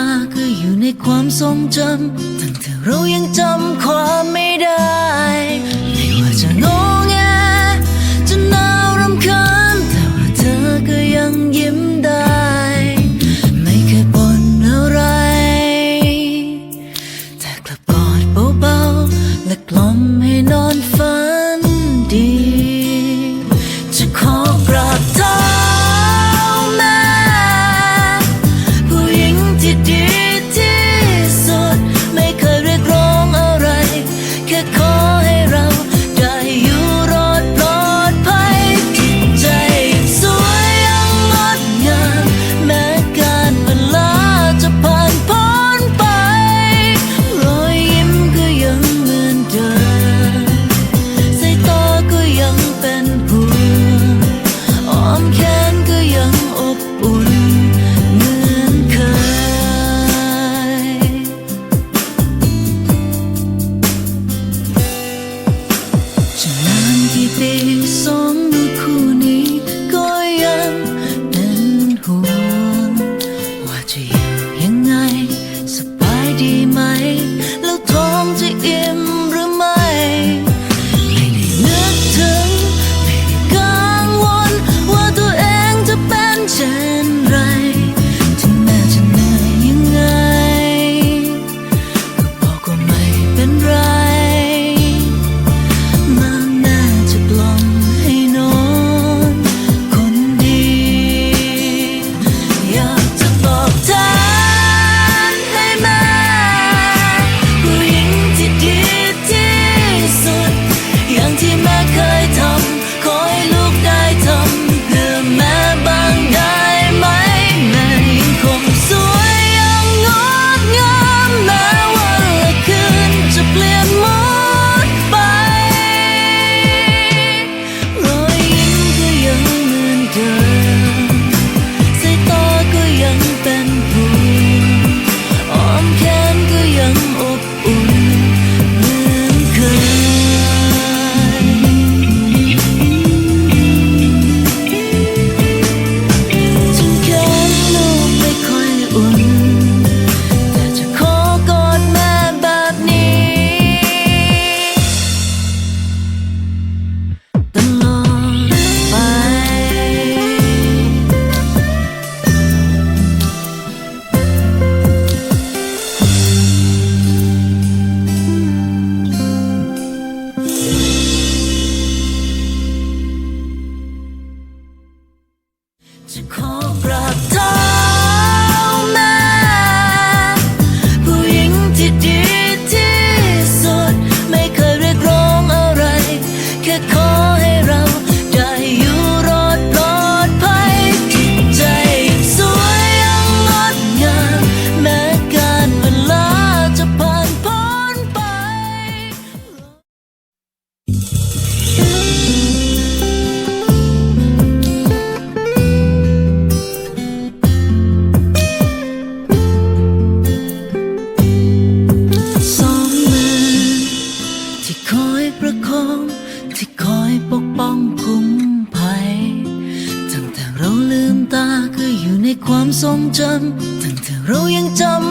าก็อยู่ในความทรงจำตั้งแต่เรายังจำความไม่ได้ ไม่ว่าจะโน ติสองฤดูนี้ก็ยังเป็นห่วงว่าจะอยู่ยังไง สบายดีไหม แล้วท้องจะอิ่มหรือไม่ ไม่นึกถึง ไม่ได้กังว่าตัวเองจะเป็นเช่ เราได้อยู่รอดปลอดภัยจิตใจสวยยังงดงามแม้การเวลาจะผ่านพ้นไป สองมือที่คอยประคอง ที่คอยปกป้องคุ้มภัยตั้งแต่เราลืมตาก็อยู่ในความทรงจำตั้งแต่เรายังจำ